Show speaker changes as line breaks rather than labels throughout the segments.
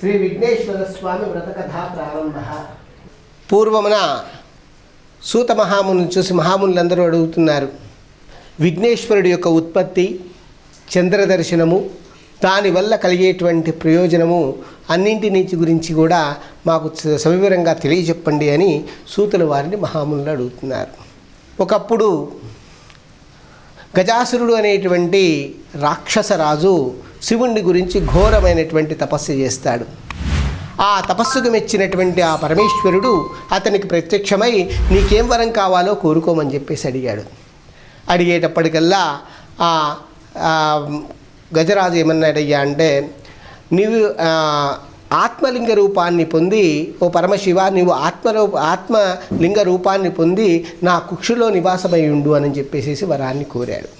శ్రీ విఘ్నేశ్వర స్వామి వ్రతకథా ప్రారంభ. పూర్వమున సూత మహాముని చూసి మహామునులందరూ అడుగుతున్నారు విఘ్నేశ్వరుడి యొక్క ఉత్పత్తి చంద్రదర్శనము దానివల్ల కలిగేటువంటి ప్రయోజనము అన్నింటి నుంచి గురించి కూడా మాకు సవివరంగా తెలియజెప్పండి అని సూతుల వారిని మహామునులు అడుగుతున్నారు. ఒకప్పుడు గజాసురుడు అనేటువంటి రాక్షసరాజు శివుణ్ణి గురించి ఘోరమైనటువంటి తపస్సు చేస్తాడు. ఆ తపస్సుకు మెచ్చినటువంటి ఆ పరమేశ్వరుడు అతనికి ప్రత్యక్షమై నీకేం వరం కావాలో కోరుకోమని చెప్పేసి అడిగాడు. అడిగేటప్పటికల్లా ఆ గజరాజు ఏమన్నాడయ్యా అంటే నీవు ఆత్మలింగ రూపాన్ని పొంది ఓ పరమశివ నీవు ఆత్మలో ఆత్మలింగ రూపాన్ని పొంది నా కుక్షులో నివాసమై ఉండు అని చెప్పేసి వరాన్ని కోరాడు.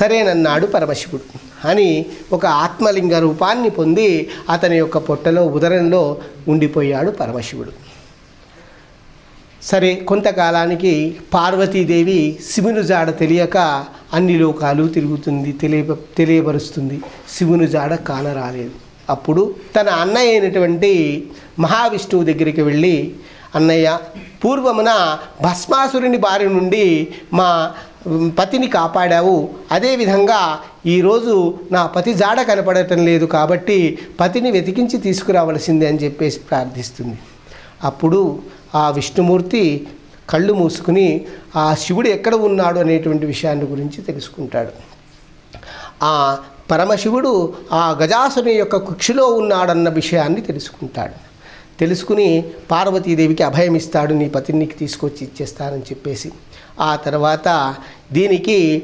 సరేనన్నాడు పరమశివుడు. అని ఒక ఆత్మలింగ రూపాన్ని పొంది అతని యొక్క పొట్టలో ఉదరంలో ఉండిపోయాడు పరమశివుడు. సరే కొంతకాలానికి పార్వతీదేవి శివుని జాడ తెలియక అన్ని లోకాలు తిరుగుతుంది తెలియ తెలియపరుస్తుంది. శివుని జాడ కానరాలేదు. అప్పుడు తన అన్నయ్య అయినటువంటి మహావిష్ణువు దగ్గరికి వెళ్ళి అన్నయ్య పూర్వమున భస్మాసురుని బారి నుండి మా పతిని కాపాడావు. అదేవిధంగా ఈరోజు నా పతి జాడ కనపడటం లేదు కాబట్టి పతిని వెతికించి తీసుకురావలసిందే అని చెప్పేసి ప్రార్థిస్తుంది. అప్పుడు ఆ విష్ణుమూర్తి కళ్ళు మూసుకుని ఆ శివుడు ఎక్కడ ఉన్నాడు అనేటువంటి విషయాన్ని గురించి తెలుసుకుంటాడు. ఆ పరమశివుడు ఆ గజాసుని యొక్క కుక్షిలో ఉన్నాడన్న విషయాన్ని తెలుసుకుంటాడు. తెలుసుకుని పార్వతీదేవికి అభయమిస్తాడు నీ పతిని తీసుకొచ్చి ఇచ్చేస్తానని చెప్పేసి. ఆ తర్వాత దీనికి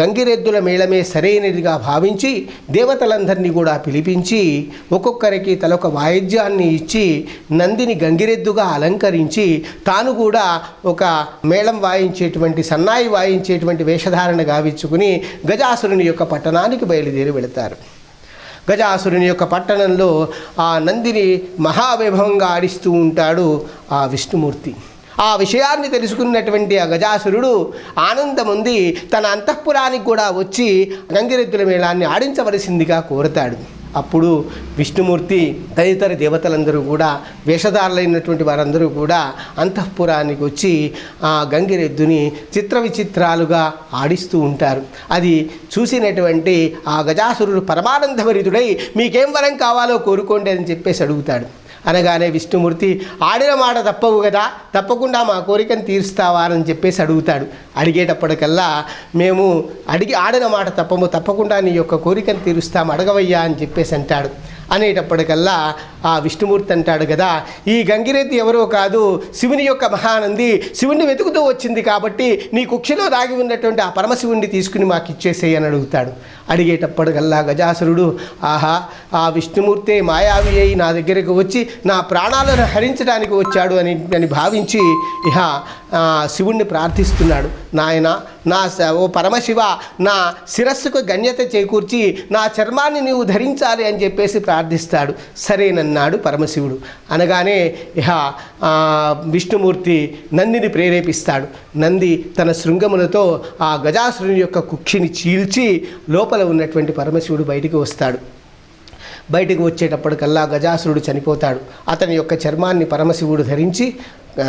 గంగిరెద్దుల మేళమే సరైనదిగా భావించి దేవతలందరినీ కూడా పిలిపించి ఒక్కొక్కరికి తలొక వాయిద్యాన్ని ఇచ్చి నందిని గంగిరెద్దుగా అలంకరించి తాను కూడా ఒక మేళం వాయించేటువంటి సన్నాయి వాయించేటువంటి వేషధారణ గావించుకుని గజాసురుని యొక్క పట్టణానికి బయలుదేరి వెళతారు. గజాసురుని యొక్క పట్టణంలో ఆ నందిని మహావైభవంగా ఆడిస్తూ ఉంటాడు ఆ విష్ణుమూర్తి. ఆ విషయాన్ని తెలుసుకున్నటువంటి ఆ గజాసురుడు ఆనందముంది తన అంతఃపురానికి కూడా వచ్చి గంగిరెద్దుల మేళాన్ని ఆడించవలసిందిగా కోరతాడు. అప్పుడు విష్ణుమూర్తి తదితర దేవతలందరూ కూడా వేషధారులైనటువంటి వారందరూ కూడా అంతఃపురానికి వచ్చి ఆ గంగిరెద్దుని చిత్ర విచిత్రాలుగా ఆడిస్తూ ఉంటారు. అది చూసినటువంటి ఆ గజాసురుడు పరమానందభరితుడై మీకేం వరం కావాలో కోరుకోండి అని చెప్పేసి అడుగుతాడు. అనగానే విష్ణుమూర్తి ఆడిన మాట తప్పవు కదా తప్పకుండా మా కోరికను తీరుస్తావా అని చెప్పేసి అడుగుతాడు. అడిగేటప్పటికల్లా మేము అడిగి ఆడిన మాట తప్పము తప్పకుండా నీ యొక్క కోరికను తీరుస్తాం అడగవయ్యా అని చెప్పేసి అంటాడు. అనేటప్పటికల్లా ఆ విష్ణుమూర్తి అంటాడు కదా ఈ గంగిరెద్ది ఎవరో కాదు శివుని యొక్క మహానంది శివుణ్ణి వెతుకుతూ వచ్చింది కాబట్టి నీ కుక్షలో దాగి ఉన్నటువంటి ఆ పరమశివుణ్ణి తీసుకుని మాకు ఇచ్చేసేయి అని అడుగుతాడు. అడిగేటప్పటికల్లా గజాసురుడు ఆహా ఆ విష్ణుమూర్తే మాయావి అయి నా దగ్గరకు వచ్చి నా ప్రాణాలను హరించడానికి వచ్చాడు అని అని భావించి ఇహ శివుణ్ణి ప్రార్థిస్తున్నాడు. నాయన నా స- ఓ పరమశివ నా శిరస్సుకు గణ్యత చేకూర్చి నా చర్మాన్ని నీవు ధరించాలి అని చెప్పేసి ప్రార్థిస్తాడు. అన్నాడు పరమశివుడు. అనగానే ఇహ విష్ణుమూర్తి నందిని ప్రేరేపిస్తాడు. నంది తన శృంగములతో ఆ గజాసురుని యొక్క కుక్షిని చీల్చి లోపల ఉన్నటువంటి పరమశివుడు బయటికి వస్తాడు. బయటకు వచ్చేటప్పటికల్లా గజాసురుడు చనిపోతాడు. అతని యొక్క చర్మాన్ని పరమశివుడు ధరించి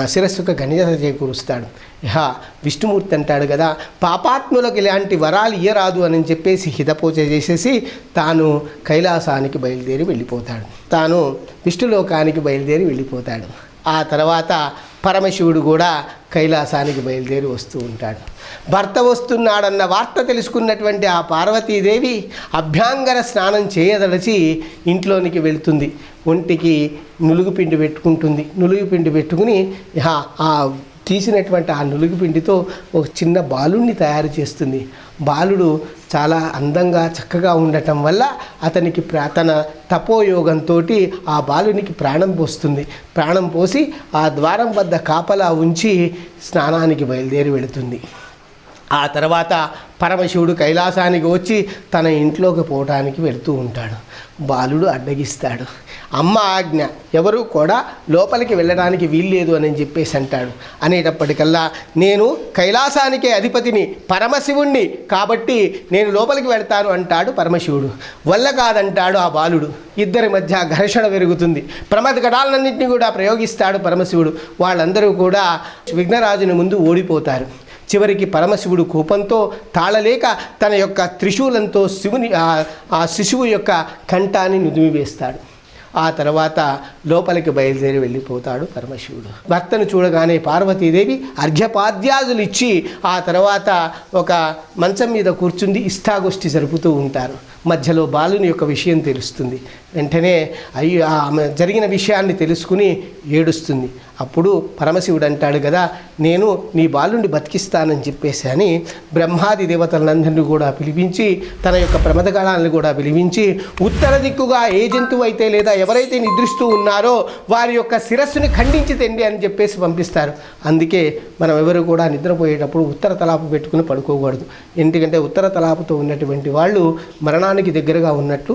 శిరస్సుకు గణిత చేకూరుస్తాడు. ఇహ విష్ణుమూర్తి అంటాడు కదా పాపాత్ములకు ఇలాంటి వరాలు ఇయ్యరాదు అని చెప్పేసి హితపూజ చేసేసి తాను కైలాసానికి బయలుదేరి వెళ్ళిపోతాడు. తాను విష్ణులోకానికి బయలుదేరి వెళ్ళిపోతాడు. ఆ తర్వాత పరమశివుడు కూడా కైలాసానికి బయలుదేరి వస్తూ ఉంటాడు. భర్త వస్తున్నాడన్న వార్త తెలుసుకున్నటువంటి ఆ పార్వతీదేవి అభ్యాంగర స్నానం చేయదలచి ఇంట్లోనికి వెళ్తుంది. ఒంటికి నులుగుపిండి పెట్టుకుంటుంది. నులుగు పిండి పెట్టుకుని ఆ తీసినటువంటి ఆ నులుగుపిండితో ఒక చిన్న బాలుణ్ణి తయారు చేస్తుంది. బాలుడు చాలా అందంగా చక్కగా ఉండటం వల్ల అతనికి ప్రా తన తపోయోగంతో ఆ బాలునికి ప్రాణం పోస్తుంది. ప్రాణం పోసి ఆ ద్వారం వద్ద కాపలా ఉంచి స్నానానికి బయలుదేరి వెళుతుంది. ఆ తర్వాత పరమశివుడు కైలాసానికి వచ్చి తన ఇంట్లోకి పోవటానికి వెళుతూ ఉంటాడు. బాలుడు అడ్డగిస్తాడు. అమ్మ ఆజ్ఞ. ఎవరు కూడా లోపలికి వెళ్ళడానికి వీల్లేదు అని చెప్పేసి అంటాడు. అనేటప్పటికల్లా నేను కైలాసానికే అధిపతిని పరమశివుణ్ణి కాబట్టి నేను లోపలికి వెళ్తాను అంటాడు పరమశివుడు. వల్ల కాదంటాడు ఆ బాలుడు. ఇద్దరి మధ్య ఘర్షణ పెరుగుతుంది. ప్రమద గడాలన్నింటినీ కూడా ప్రయోగిస్తాడు పరమశివుడు. వాళ్ళందరూ కూడా విఘ్నరాజుని ముందు ఓడిపోతారు. చివరికి పరమశివుడు కోపంతో తాళలేక తన యొక్క త్రిశూలంతో శివుని ఆ- ఆ శిశువు యొక్క కంఠాన్ని నుదిమివేస్తాడు. ఆ తర్వాత లోపలికి బయలుదేరి వెళ్ళిపోతాడు పరమశివుడు. భర్తను చూడగానే పార్వతీదేవి అర్ఘ్యపాద్యాదులు ఇచ్చి ఆ తర్వాత ఒక మంచం మీద కూర్చుంది ఇష్టాగోష్ఠి జరుపుతూ ఉంటారు. మధ్యలో బాలుని యొక్క విషయం తెలుస్తుంది. వెంటనే అయ్యో ఆమె జరిగిన విషయాన్ని తెలుసుకుని ఏడుస్తుంది. అప్పుడు పరమశివుడు అంటాడు కదా నేను నీ బాలుని బతికిస్తానని చెప్పేసి అని బ్రహ్మాది దేవతలందరినీ కూడా పిలిపించి తన యొక్క ప్రమదగణాలను కూడా పిలిపించి ఉత్తర దిక్కుగా ఏ జంతువు అయితే లేదా ఎవరైతే నిద్రిస్తూ ఉన్నారో వారి యొక్క శిరస్సుని ఖండించి తెండి అని చెప్పేసి పంపిస్తారు. అందుకే మనం ఎవరు కూడా నిద్రపోయేటప్పుడు ఉత్తర తలాపు పెట్టుకుని పడుకోకూడదు. ఎందుకంటే ఉత్తర తలాపుతో ఉన్నటువంటి వాళ్ళు మరణానికి దగ్గరగా ఉన్నట్లు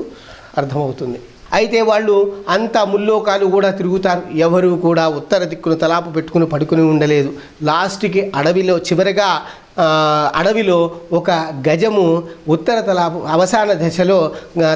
అర్థమవుతుంది. అయితే వాళ్ళు అంత ముల్లోకాలు కూడా తిరుగుతారు. ఎవరు కూడా ఉత్తర దిక్కును తలాపు పెట్టుకుని పడుకుని ఉండలేదు. లాస్ట్కి అడవిలో చివరిగా అడవిలో ఒక గజము ఉత్తర తలాపు అవసాన దశలో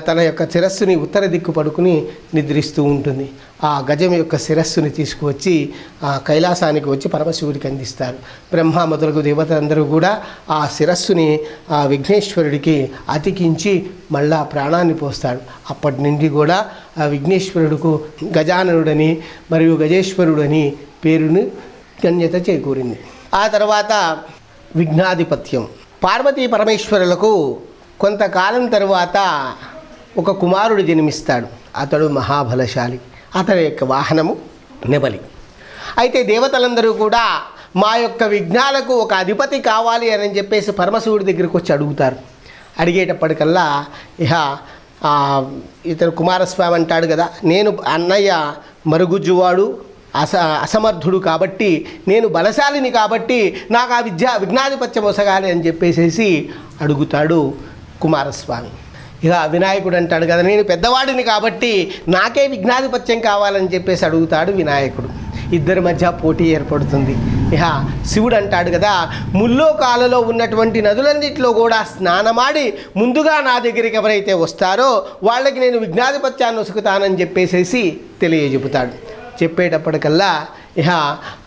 తన యొక్క శిరస్సుని ఉత్తర దిక్కు పడుకుని నిద్రిస్తూ ఉంటుంది. ఆ గజం యొక్క శిరస్సుని తీసుకువచ్చి ఆ కైలాసానికి వచ్చి పరమశివుడికి అందిస్తారు. బ్రహ్మ మొదలగు దేవతలందరూ కూడా ఆ శిరస్సుని ఆ విఘ్నేశ్వరుడికి అతికించి మళ్ళా ప్రాణాన్ని పోస్తాడు అప్పటి నుండి కూడా ఆ విఘ్నేశ్వరుడుకు గజాననుడని మరియు గజేశ్వరుడని పేరును గణ్యత చేకూరింది. ఆ తర్వాత విఘ్నాధిపత్యం. పార్వతీ పరమేశ్వరులకు కొంతకాలం తరువాత ఒక కుమారుడు జన్మిస్తాడు. అతడు మహాబలశాలి. అతని యొక్క వాహనము నెబలి అయితే దేవతలందరూ కూడా మా యొక్క విఘ్నాలకు ఒక అధిపతి కావాలి అని చెప్పేసి పరమశివుడి దగ్గరికి వచ్చి అడుగుతారు. అడిగేటప్పటికల్లా ఇహ ఇతను కుమారస్వామి అంటాడు కదా నేను అన్నయ్య మరుగుజ్జువాడు అస అసమర్థుడు కాబట్టి నేను బలశాలిని కాబట్టి నాకు ఆ విద్య విఘ్నాధిపత్యం వసగాలి అని చెప్పేసేసి అడుగుతాడు కుమారస్వామి. ఇక వినాయకుడు అంటాడు కదా నేను పెద్దవాడిని కాబట్టి నాకే విఘ్నాధిపత్యం కావాలని చెప్పేసి అడుగుతాడు వినాయకుడు. ఇద్దరి మధ్య పోటీ ఏర్పడుతుంది. ఇహ శివుడు అంటాడు కదా ముల్లోకాలలో ఉన్నటువంటి నదులన్నింటిలో కూడా స్నానమాడి ముందుగా నా దగ్గరికి ఎవరైతే వస్తారో వాళ్ళకి నేను విఘ్నాధిపత్యాన్ని ఉసుకుతానని చెప్పేసేసి తెలియజెపుతాడు చెప్పేటప్పటికల్లా ఇహ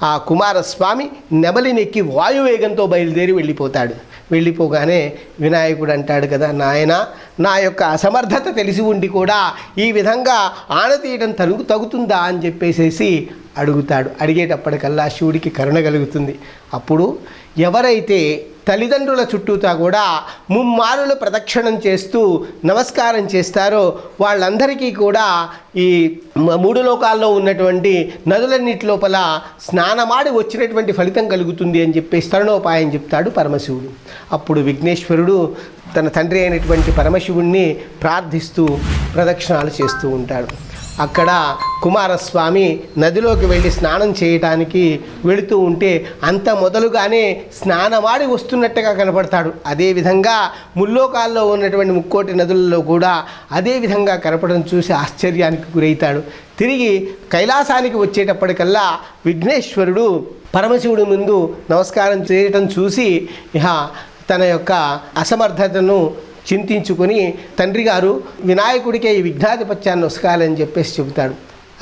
ఆ కుమారస్వామి నెమలినెక్కి వాయువేగంతో బయలుదేరి వెళ్ళిపోతాడు. వెళ్ళిపోగానే వినాయకుడు అంటాడు కదా నాయన నా యొక్క అసమర్థత తెలిసి ఉండి కూడా ఈ విధంగా ఆనతీయడం తరుగు తగుతుందా? అని చెప్పేసేసి అడుగుతాడు. అడిగేటప్పటికల్లా శివుడికి కరుణ కలుగుతుంది. అప్పుడు ఎవరైతే తల్లిదండ్రుల చుట్టూతా కూడా ముమ్మారులు ప్రదక్షిణం చేస్తూ నమస్కారం చేస్తారో వాళ్ళందరికీ కూడా ఈ మూడు లోకాల్లో ఉన్నటువంటి నదులన్నిటి లోపల స్నానమాడి వచ్చినటువంటి ఫలితం కలుగుతుంది అని చెప్పి స్థరణోపాయం చెప్తాడు పరమశివుడు. అప్పుడు విఘ్నేశ్వరుడు తన తండ్రి అయినటువంటి పరమశివుణ్ణి ప్రార్థిస్తూ ప్రదక్షిణాలు చేస్తూ ఉంటాడు. అక్కడ కుమారస్వామి నదిలోకి వెళ్ళి స్నానం చేయటానికి వెళుతూ ఉంటే అంత మొదలుగానే స్నానమాడి వస్తున్నట్టుగా కనపడతాడు. అదేవిధంగా ముల్లోకాల్లో ఉన్నటువంటి ముక్కోటి నదులలో కూడా అదే విధంగా కనపడడం చూసి ఆశ్చర్యానికి గురవుతాడు తిరిగి కైలాసానికి వచ్చేటప్పటికల్లా విఘ్నేశ్వరుడు పరమశివుడి ముందు నమస్కారం చేయటం చూసి ఇహ తన యొక్క అసమర్థతను చింతించుకొని తండ్రి గారు వినాయకుడికే ఈ విఘ్నాధిపత్యాన్ని వసకాలని చెప్పేసి చెబుతాడు.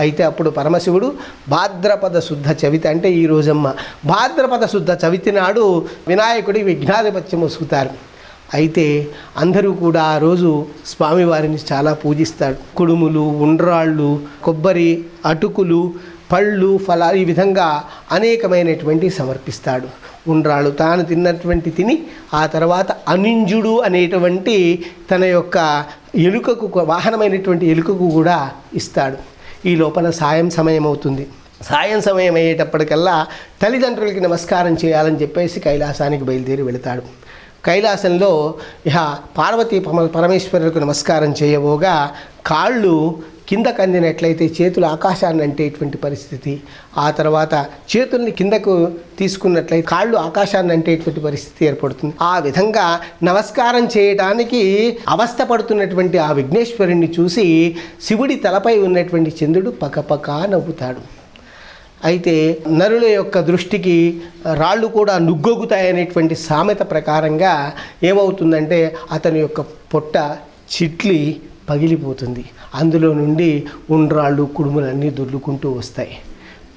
అయితే అప్పుడు పరమశివుడు భాద్రపద శుద్ధ చవితి అంటే ఈ రోజమ్మ భాద్రపద శుద్ధ చవితి నాడు వినాయకుడి విఘ్నాధిపత్యం వసుకుతారు అయితే అందరూ కూడా ఆ రోజు స్వామివారిని చాలా పూజిస్తాడు కుడుములు ఉండ్రాళ్ళు కొబ్బరి అటుకులు పళ్ళు ఫలాలు ఈ విధంగా అనేకమైనటువంటి సమర్పిస్తాడు. ఉండ్రాళ్ళు. తాను తిన్నటువంటి తిని ఆ తర్వాత అనింజుడు అనేటువంటి తన యొక్క ఎలుకకు వాహనమైనటువంటి ఎలుకకు కూడా ఇస్తాడు. ఈ లోపల సాయం సమయం అవుతుంది సాయం సమయం అయ్యేటప్పటికల్లా తల్లిదండ్రులకి నమస్కారం చేయాలని చెప్పేసి కైలాసానికి బయలుదేరి వెళతాడు. కైలాసంలో ఇహ పార్వతీ పరమేశ్వరులకు నమస్కారం చేయబోగా కాళ్ళు కిందకు అందినట్లయితే చేతులు ఆకాశాన్ని అంటేటువంటి పరిస్థితి. ఆ తర్వాత చేతుల్ని కిందకు తీసుకున్నట్లయితే కాళ్ళు ఆకాశాన్ని అంటేటువంటి పరిస్థితి ఏర్పడుతుంది. ఆ విధంగా నమస్కారం చేయడానికి అవస్థ పడుతున్నటువంటి ఆ విఘ్నేశ్వరుణ్ణి చూసి శివుడి తలపై ఉన్నటువంటి చంద్రుడు పకపకా నవ్వుతాడు. అయితే నరుల యొక్క దృష్టికి రాళ్ళు కూడా నుగ్గొగుతాయనేటువంటి సామెత ప్రకారంగా ఏమవుతుందంటే అతని యొక్క పొట్ట చిట్లి పగిలిపోతుంది. అందులో నుండి ఉండ్రాళ్ళు కుడుములన్నీ దొర్లుకుంటూ వస్తాయి.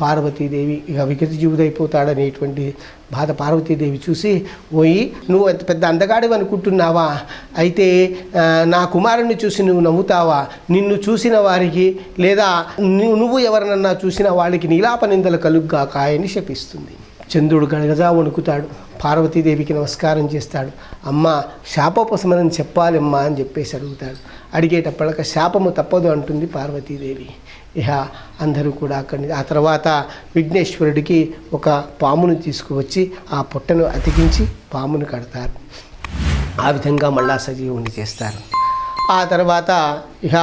పార్వతీదేవి ఇక విగత జీవుడైపోతాడనేటువంటి బాధ పార్వతీదేవి చూసి పోయి నువ్వు ఎంత పెద్ద అందగాడివి అనుకుంటున్నావా అయితే నా కుమారుణ్ణి చూసి నువ్వు నవ్వుతావా? నిన్ను చూసిన వారికి లేదా నువ్వు నువ్వు ఎవరినన్నా చూసిన వాళ్ళకి నీలాప నిందలు కలుగ్గాక అని శపిస్తుంది. చంద్రుడు గడగజా వణుకుతాడు. పార్వతీదేవికి నమస్కారం చేస్తాడు. అమ్మ శాపోపశమనం చెప్పాలమ్మా అని చెప్పేసి అడుగుతాడు. అడిగేటప్పటిక శాపము తప్పదు అంటుంది పార్వతీదేవి. ఇహ అందరూ కూడా అక్కడి ఆ తర్వాత విఘ్నేశ్వరుడికి ఒక పామును తీసుకువచ్చి ఆ పొట్టను అతికించి పామును కడతారు. ఆ విధంగా మళ్ళా సజీవుని చేస్తారు. ఆ తర్వాత ఇహ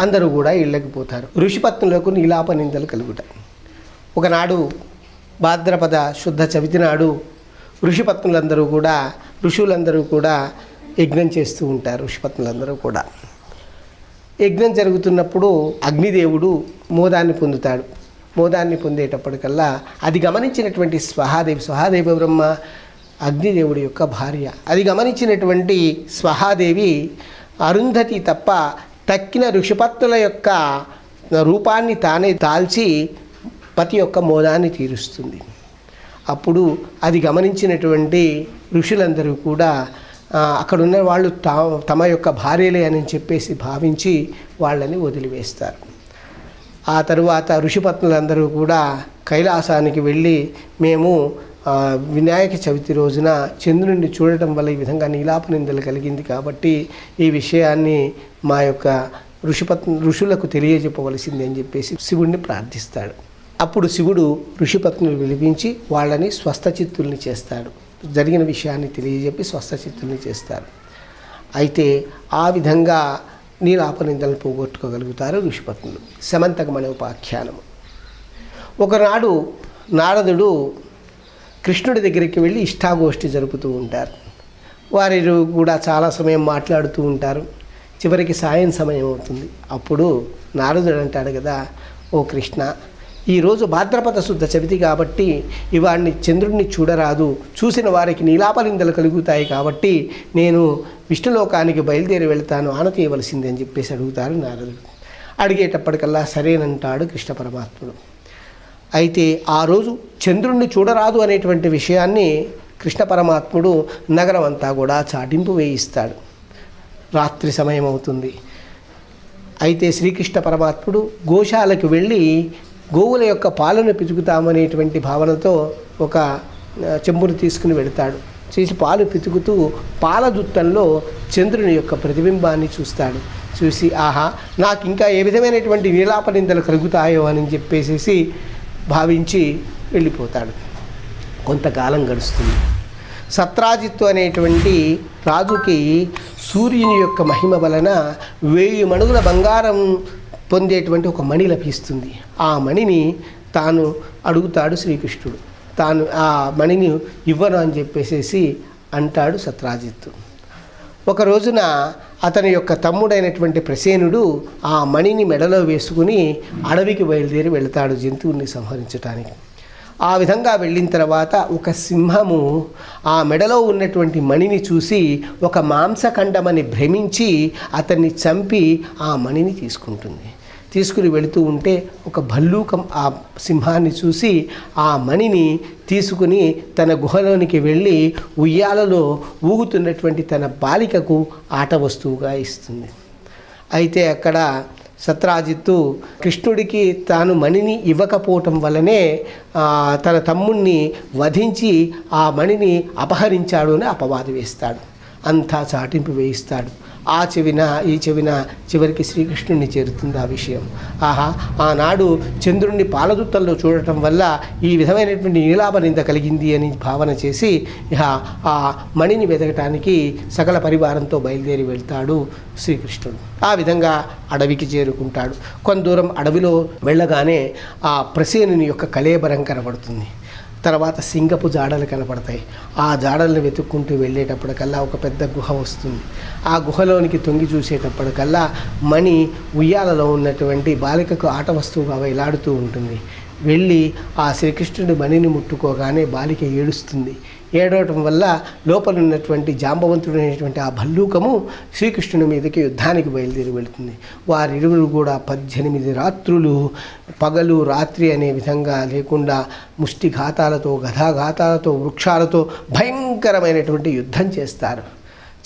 అందరూ కూడా ఇళ్ళకి పోతారు. ఋషిపత్నులకు నీలాప నిందలు కలుగుతాయి. ఒకనాడు భాద్రపద శుద్ధ చవితి నాడు ఋషిపత్నులందరూ కూడా ఋషులందరూ కూడా యజ్ఞం చేస్తూ ఉంటారు ఋషిపత్నులందరూ కూడా. యజ్ఞం జరుగుతున్నప్పుడు అగ్నిదేవుడు మోదాన్ని పొందుతాడు. మోదాన్ని పొందేటప్పటికల్లా అది గమనించినటువంటి స్వహాదేవి స్వహాదేవి బ్రహ్మ అగ్నిదేవుడి యొక్క భార్య. అది గమనించినటువంటి స్వహాదేవి అరుంధతి తప్ప తక్కిన ఋషిపత్నుల యొక్క రూపాన్ని తానే దాల్చి పతి యొక్క మోదాన్ని తీరుస్తుంది. అప్పుడు అది గమనించినటువంటి ఋషులందరూ కూడా అక్కడున్న వాళ్ళు తా తమ యొక్క భార్యలే అని చెప్పేసి భావించి వాళ్ళని వదిలివేస్తారు. ఆ తరువాత ఋషిపత్నులందరూ కూడా కైలాసానికి వెళ్ళి మేము వినాయక చవితి రోజున చంద్రుడిని చూడటం వల్ల ఈ విధంగా నీలాప నిందలు కలిగింది కాబట్టి ఈ విషయాన్ని మా యొక్క ఋషిపత్ ఋషులకు తెలియజెప్పవలసింది అని చెప్పేసి శివుణ్ణి ప్రార్థిస్తాడు. అప్పుడు శివుడు ఋషిపత్నులు పిలిపించి వాళ్ళని స్వస్థచిత్తుల్ని చేస్తాడు. జరిగిన విషయాన్ని తెలియజెప్పి స్వస్థచిత్తుల్ని చేస్తారు. అయితే ఆ విధంగా నీలాపనిందలు పోగొట్టుకోగలుగుతారు ఋషిపత్నులు. శమంతకమనే ఉపాఖ్యానము. ఒకనాడు నారదుడు కృష్ణుడి దగ్గరికి వెళ్ళి ఇష్టాగోష్ఠి జరుపుతూ ఉంటారు. వారు కూడా చాలా సమయం మాట్లాడుతూ ఉంటారు. చివరికి సాయం సమయం అవుతుంది. అప్పుడు నారదుడు అంటాడు కదా ఓ కృష్ణ ఈరోజు భాద్రపద శుద్ధ చవితి కాబట్టి ఇవాడిని చంద్రుడిని చూడరాదు. చూసిన వారికి నీలాపలిందలు కలుగుతాయి కాబట్టి నేను విష్ణులోకానికి బయలుదేరి వెళ్తాను ఆన తీయవలసింది అని చెప్పేసి అడుగుతారు నారదుడు. అడిగేటప్పటికల్లా సరేనంటాడు కృష్ణ పరమాత్ముడు. అయితే ఆ రోజు చంద్రుణ్ణి చూడరాదు అనేటువంటి విషయాన్ని కృష్ణ పరమాత్ముడు నగరం అంతా కూడా చాటింపు వేయిస్తాడు. రాత్రి సమయం అవుతుంది అయితే శ్రీకృష్ణ పరమాత్ముడు గోశాలకు వెళ్ళి గోవుల యొక్క పాలను పితుకుతామనేటువంటి భావనతో ఒక చెంబును తీసుకుని వెళతాడు. చేసి పాలు పితుకుతూ పాల దుత్తంలో చంద్రుని యొక్క ప్రతిబింబాన్ని చూస్తాడు. చూసి ఆహా నాకు ఇంకా ఏ విధమైనటువంటి నీలాపనిందలు కలుగుతాయో అని చెప్పేసేసి భావించి వెళ్ళిపోతాడు. కొంతకాలం గడుస్తుంది. సత్రాజిత్తు అనేటువంటి రాజుకి సూర్యుని యొక్క మహిమ వలన వెయ్యి మణుగుల బంగారం పొందేటువంటి ఒక మణి లభిస్తుంది. ఆ మణిని తాను అడుగుతాడు శ్రీకృష్ణుడు. తాను ఆ మణిని ఇవ్వను అని చెప్పేసేసి అంటాడు సత్రాజిత్తు. ఒక రోజున అతని యొక్క తమ్ముడైనటువంటి ప్రసేనుడు ఆ మణిని మెడలో వేసుకుని అడవికి బయలుదేరి వెళతాడు జంతువుల్ని సంహరించటానికి. ఆ విధంగా వెళ్ళిన తర్వాత ఒక సింహము ఆ మెడలో ఉన్నటువంటి మణిని చూసి ఒక మాంసఖండమని భ్రమించి అతన్ని చంపి ఆ మణిని తీసుకుంటుంది. తీసుకుని వెళుతూ ఉంటే ఒక భల్లూకం ఆ సింహాన్ని చూసి ఆ మణిని తీసుకుని తన గుహలోనికి వెళ్ళి ఉయ్యాలలో ఊగుతున్నటువంటి తన బాలికకు ఆట వస్తువుగా ఇస్తుంది. అయితే అక్కడ సత్రాజిత్తు కృష్ణుడికి తాను మణిని ఇవ్వకపోవటం వల్లనే తన తమ్ముణ్ణి వధించి ఆ మణిని అపహరించాడు అని అపవాదు వేస్తాడు. అంతా చాటింపు వేయిస్తాడు. ఆ చెవిన ఈ చెవిన చివరికి శ్రీకృష్ణుడిని చేరుతుంది ఆ విషయం. ఆహా ఆనాడు చంద్రుణ్ణి పాలదుత్తల్లో చూడటం వల్ల ఈ విధమైనటువంటి నీలాపనింద కలిగింది అని భావన చేసి ఇహ ఆ మణిని వెతకటానికి సకల పరివారంతో బయలుదేరి వెళ్తాడు శ్రీకృష్ణుడు. ఆ విధంగా అడవికి చేరుకుంటాడు. కొంత దూరం అడవిలో వెళ్ళగానే ఆ ప్రసేనుని యొక్క కలేబరం కనబడుతుంది. తర్వాత సింగపు జాడలు కనపడతాయి. ఆ జాడలను వెతుక్కుంటూ వెళ్ళేటప్పటికల్లా ఒక పెద్ద గుహ వస్తుంది. ఆ గుహలోనికి తొంగి చూసేటప్పటికల్లా మణి ఉయ్యాలలో ఉన్నటువంటి బాలికకు ఆట వస్తువుగా వేలాడుతూ ఉంటుంది. వెళ్ళి ఆ శ్రీకృష్ణుడి మణిని ముట్టుకోగానే బాలిక ఏడుస్తుంది. ఏడవటం వల్ల లోపల ఉన్నటువంటి జాంబవంతుడైనటువంటి ఆ భల్లూకము శ్రీకృష్ణుని మీదకి యుద్ధానికి బయలుదేరి వెళుతుంది. వారిరువురు కూడా పద్దెనిమిది రాత్రులు పగలు రాత్రి అనే విధంగా లేకుండా ముష్టిఘాతాలతో గధాఘాతాలతో వృక్షాలతో భయంకరమైనటువంటి యుద్ధం చేస్తారు.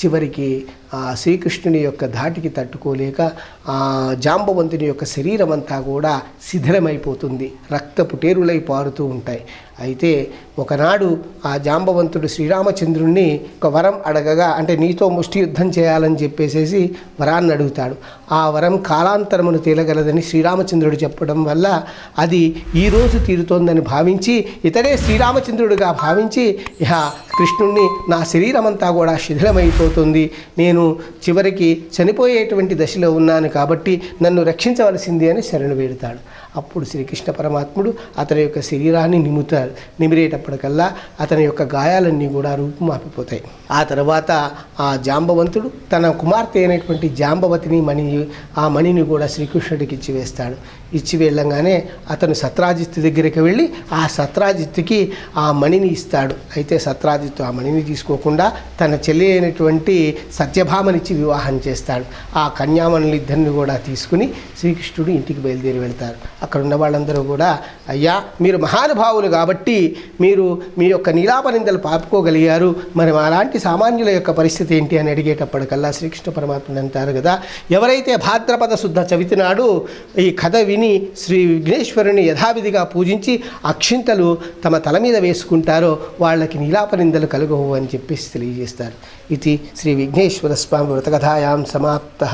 చివరికి ఆ శ్రీకృష్ణుని యొక్క ధాటికి తట్టుకోలేక ఆ జాంబవంతుని యొక్క శరీరం అంతా కూడా శిథిలమైపోతుంది. రక్తపు టేరులై పారుతూ ఉంటాయి. అయితే ఒకనాడు ఆ జాంబవంతుడు శ్రీరామచంద్రుణ్ణి ఒక వరం అడగగా అంటే నీతో ముష్టి యుద్ధం చేయాలని చెప్పేసేసి వరాన్ని అడుగుతాడు. ఆ వరం కాలాంతరమును తేలగలదని శ్రీరామచంద్రుడు చెప్పడం వల్ల అది ఈరోజు తీరుతోందని భావించి ఇతడే శ్రీరామచంద్రుడిగా భావించి ఇహ కృష్ణుణ్ణి నా శరీరం అంతా కూడా శిథిలమైపోతుంది. నేను చివరికి చనిపోయేటువంటి దశలో ఉన్నాను కాబట్టి నన్ను రక్షించవలసింది అని శరణు వేడుతాడు. అప్పుడు శ్రీకృష్ణ పరమాత్ముడు అతని యొక్క శరీరాన్ని నిముతారు నిమిరేటప్పటికల్లా అతని యొక్క గాయాలన్నీ కూడా రూపుమాపిపోతాయి. ఆ తర్వాత ఆ జాంబవంతుడు తన కుమార్తె అయినటువంటి జాంబవతిని మణి ఆ మణిని కూడా శ్రీకృష్ణుడికి ఇచ్చి వేస్తాడు. ఇచ్చి వెళ్ళంగానే అతను సత్రాజిత్తు దగ్గరికి వెళ్ళి ఆ సత్రాజిత్తుకి ఆ మణిని ఇస్తాడు. అయితే సత్రాజిత్తు ఆ మణిని తీసుకోకుండా తన చెల్లి అయినటువంటి సత్యభామనిచ్చి వివాహం చేస్తాడు. ఆ కన్యామణులిద్దరిని కూడా తీసుకుని శ్రీకృష్ణుడు ఇంటికి బయలుదేరి వెళ్తారు. అక్కడ ఉన్న వాళ్ళందరూ కూడా అయ్యా మీరు మహానుభావులు కాబట్టి మీరు మీ యొక్క నీలాపనిందలు పాపుకోగలిగారు. మరి అలాంటి సామాన్యుల యొక్క పరిస్థితి ఏంటి? అని అడిగేటప్పటికల్లా శ్రీకృష్ణ పరమాత్ముడు అంటారు కదా ఎవరైతే భాద్రపద శుద్ధ చవితి నాడు ఈ కథ విని శ్రీ విఘ్నేశ్వరుని యథావిధిగా పూజించి అక్షింతలు తమ తల మీద వేసుకుంటారో వాళ్ళకి నీలాపనిందలు కలుగవు అని చెప్పేసి తెలియజేస్తారు. ఇది శ్రీ విఘ్నేశ్వర స్వామి వ్రతకథాయాం సమాప్త.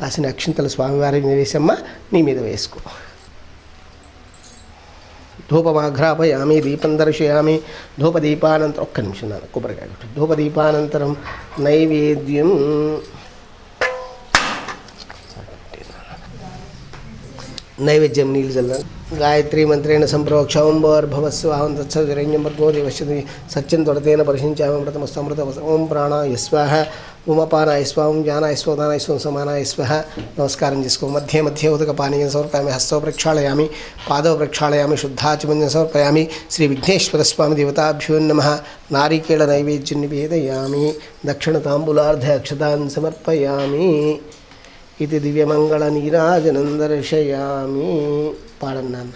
కాసిన అక్షింతల స్వామివారి వేసమ్మ నీ మీద వేసుకో. ధూపమాఘ్రాపయామి దీపం దర్శయామి ధూపదీపానంతరం ఒక్క నిమిషం నాన్న కొబ్బరికాయ ధూపదీపానంతరం నైవేద్యం. నైవేద్యం నీళ్ళు చల్లాలి. గాయత్రి మంత్రేణ సంప్రోక్ష ఓం భోర్భవస్వాహం తత్సవిరణ్యం భర్గో దేవశ్యతి సత్యం తొడతేన పరిశించామృతమస్తమృత ఓం ప్రాణాయ స్వాహ. ఉమపానాయ స్వాం జ్ఞానాయ స్వదానాయ స్వం సమానాయ స్వహ. నమస్కారం చేసుకో. మధ్య మధ్య ఉదక పానీయం సమర్పయామి హస్తో ప్రక్షాళయామి పాదవ ప్రక్షాళయామి శుద్ధాచమన్యం సమర్పయామి. శ్రీ విఘ్నేశ్వర స్వామి దేవతాభ్యో నమ. నారీకేళ నైవేద్యం నివేదయామి. దక్షిణ తాంబూలార్ధ అక్షతాన్ సమర్పయామి. ఇది దివ్యమంగళ నీరాజనం దర్శయామి పాడన్నాన్న